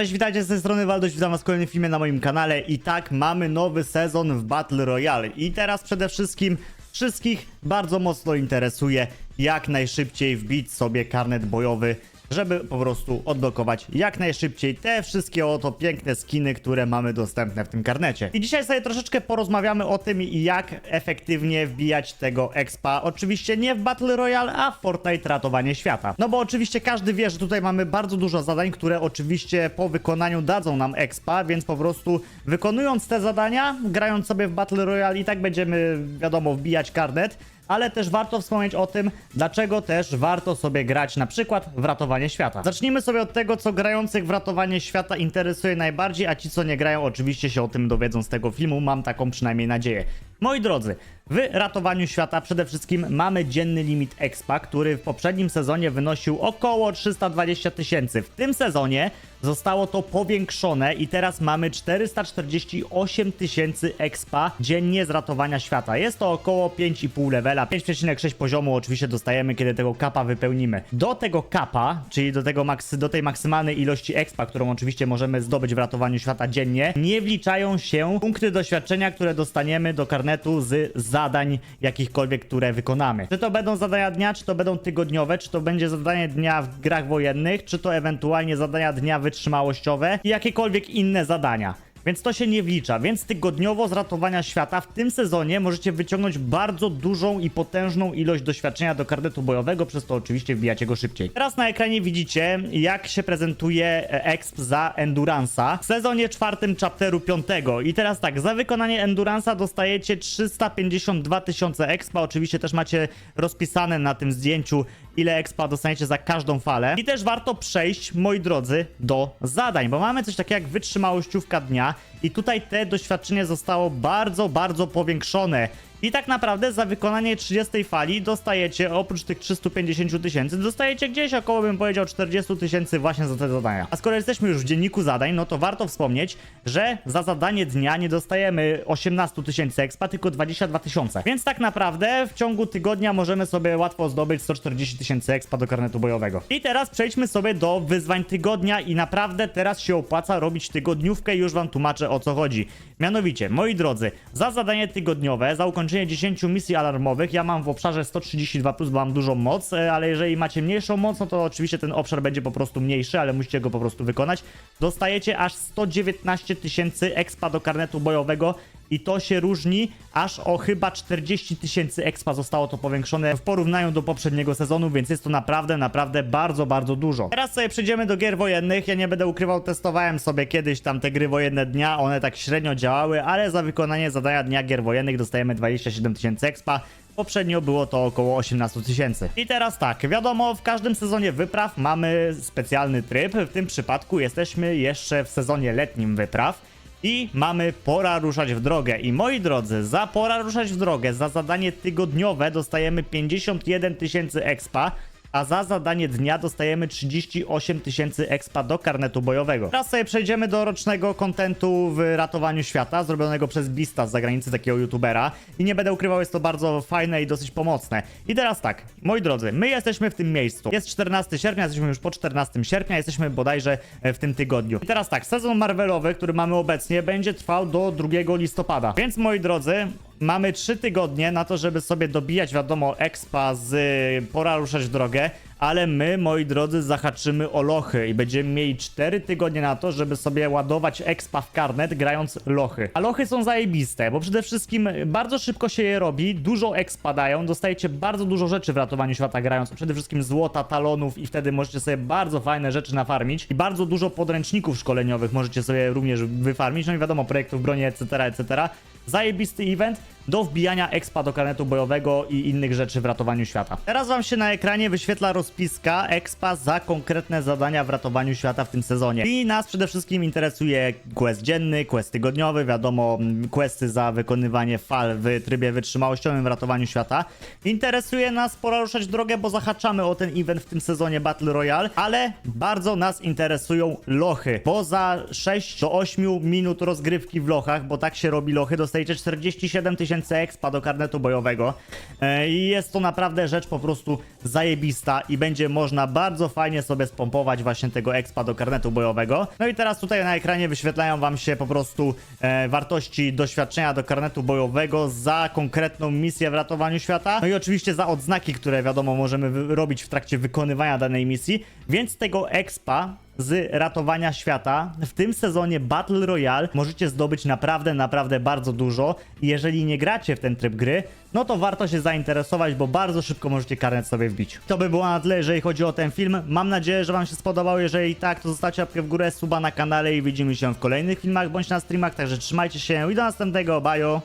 Cześć, witajcie z tej strony Waldoś, witam was w kolejnym filmie na moim kanale. I tak, mamy nowy sezon w Battle Royale. I teraz przede wszystkim wszystkich bardzo mocno interesuje jak najszybciej wbić sobie karnet bojowy, żeby po prostu odblokować jak najszybciej te wszystkie oto piękne skiny, które mamy dostępne w tym karnecie. I dzisiaj sobie troszeczkę porozmawiamy o tym jak efektywnie wbijać tego expa, oczywiście nie w Battle Royale, a w Fortnite ratowanie świata. No bo oczywiście każdy wie, że tutaj mamy bardzo dużo zadań, które oczywiście po wykonaniu dadzą nam expa, więc po prostu wykonując te zadania, grając sobie w Battle Royale i tak będziemy, wiadomo, wbijać karnet, ale też warto wspomnieć o tym, dlaczego też warto sobie grać na przykład w ratowanie świata. Zacznijmy sobie od tego, co grających w ratowanie świata interesuje najbardziej, a ci, co nie grają, oczywiście się o tym dowiedzą z tego filmu, mam taką przynajmniej nadzieję. Moi drodzy, w ratowaniu świata przede wszystkim mamy dzienny limit expa, który w poprzednim sezonie wynosił około 320 tysięcy. W tym sezonie zostało to powiększone i teraz mamy 448 tysięcy expa dziennie z ratowania świata. Jest to około 5,5 levela, 5,6 poziomu oczywiście dostajemy, kiedy tego kapa wypełnimy. Do tego kapa, czyli do, tego maksy, do tej maksymalnej ilości expa, którą oczywiście możemy zdobyć w ratowaniu świata dziennie, nie wliczają się punkty doświadczenia, które dostaniemy do karnetu z zadań jakichkolwiek, które wykonamy. Czy to będą zadania dnia, czy to będą tygodniowe, czy to będzie zadanie dnia w grach wojennych, czy to ewentualnie zadania dnia wytrzymałościowe i jakiekolwiek inne zadania. Więc to się nie wlicza, więc tygodniowo z ratowania świata w tym sezonie możecie wyciągnąć bardzo dużą i potężną ilość doświadczenia do karnetu bojowego, przez to oczywiście wbijacie go szybciej. Teraz na ekranie widzicie, jak się prezentuje e, exp za Endurance'a w sezonie czwartym chapteru piątego. I teraz tak, za wykonanie Endurance'a dostajecie 352 tysiące expa, oczywiście też macie rozpisane na tym zdjęciu, ile expa dostaniecie za każdą falę. I też warto przejść, moi drodzy, do zadań, bo mamy coś takiego jak wytrzymałościówka dnia i tutaj te doświadczenie zostało bardzo, bardzo powiększone. I tak naprawdę za wykonanie 30 fali dostajecie, oprócz tych 350 tysięcy, dostajecie gdzieś około, bym powiedział, 40 tysięcy właśnie za te zadania. A skoro jesteśmy już w dzienniku zadań, no to warto wspomnieć, że za zadanie dnia nie dostajemy 18 tysięcy expa, tylko 22 tysiące. Więc tak naprawdę w ciągu tygodnia możemy sobie łatwo zdobyć 140 tysięcy expa do karnetu bojowego. I teraz przejdźmy sobie do wyzwań tygodnia i naprawdę teraz się opłaca robić tygodniówkę już wam tłumaczę o co chodzi. Mianowicie, moi drodzy, za zadanie tygodniowe, za ukończenie 10 misji alarmowych, ja mam w obszarze 132+, bo mam dużą moc, e, ale jeżeli macie mniejszą moc, no to oczywiście ten obszar będzie po prostu mniejszy, ale musicie go po prostu wykonać. Dostajecie aż 119 tysięcy expa do karnetu bojowego i to się różni aż o chyba 40 tysięcy expa zostało to powiększone w porównaniu do poprzedniego sezonu, więc jest to naprawdę, naprawdę bardzo, bardzo dużo. Teraz sobie przejdziemy do gier wojennych. Ja nie będę ukrywał, testowałem sobie kiedyś tam te gry wojenne dnia, one tak średnio działały, ale za wykonanie zadania dnia gier wojennych dostajemy 27 tysięcy expa. Poprzednio było to około 18 tysięcy. I teraz tak, wiadomo, w każdym sezonie wypraw mamy specjalny tryb. W tym przypadku jesteśmy jeszcze w sezonie letnim wypraw. I mamy pora ruszać w drogę. I moi drodzy, za pora ruszać w drogę, za zadanie tygodniowe dostajemy 51 tysięcy expa, a za zadanie dnia dostajemy 38 tysięcy expa do karnetu bojowego. Teraz sobie przejdziemy do rocznego kontentu w ratowaniu świata, zrobionego przez Bista z zagranicy, takiego youtubera. I nie będę ukrywał, jest to bardzo fajne i dosyć pomocne. I teraz tak, moi drodzy, my jesteśmy w tym miejscu. Jest 14 sierpnia, jesteśmy już po 14 sierpnia, jesteśmy bodajże e, w tym tygodniu. I teraz tak, sezon Marvelowy, który mamy obecnie, będzie trwał do 2 listopada. Więc moi drodzy, Mamy 3 tygodnie na to, żeby sobie dobijać, wiadomo, expa z pora ruszać w drogę, ale my, moi drodzy, zahaczymy o lochy i będziemy mieli 4 tygodnie na to, żeby sobie ładować expa w karnet grając lochy. A lochy są zajebiste, bo przede wszystkim bardzo szybko się je robi, dużo expa dają, dostajecie bardzo dużo rzeczy w ratowaniu świata grając, przede wszystkim złota, talonów i wtedy możecie sobie bardzo fajne rzeczy nafarmić i bardzo dużo podręczników szkoleniowych możecie sobie również wyfarmić, no i wiadomo, projektów broni, etc., etc., Zajebisty event do wbijania expa do karnetu bojowego i innych rzeczy w ratowaniu świata. Teraz wam się na ekranie wyświetla rozpiska expa za konkretne zadania w ratowaniu świata w tym sezonie. I nas przede wszystkim interesuje quest dzienny, quest tygodniowy, wiadomo, mm, questy za wykonywanie fal w trybie wytrzymałościowym w ratowaniu świata. Interesuje nas pora ruszać drogę, bo zahaczamy o ten event w tym sezonie Battle Royale, ale bardzo nas interesują lochy, bo za 6 do 8 minut rozgrywki w lochach, bo tak się robi lochy, dostajecie 47 tysięcy tysięcy expa do karnetu bojowego E, i jest to naprawdę rzecz po prostu zajebista i będzie można bardzo fajnie sobie spompować właśnie tego expa do karnetu bojowego. No i teraz tutaj na ekranie wyświetlają wam się po prostu e, wartości doświadczenia do karnetu bojowego za konkretną misję w ratowaniu świata. No i oczywiście za odznaki, które wiadomo możemy robić w trakcie wykonywania danej misji, więc tego expa z ratowania świata w tym sezonie Battle Royale możecie zdobyć naprawdę, naprawdę bardzo dużo. I jeżeli nie gracie w ten tryb gry, no to warto się zainteresować, bo bardzo szybko możecie karnet sobie wbić. To by było na tyle, jeżeli chodzi o ten film. Mam nadzieję, że wam się spodobał. Jeżeli tak, to zostawcie łapkę w górę, suba na kanale i widzimy się w kolejnych filmach bądź na streamach. Także trzymajcie się i do następnego. Bajo!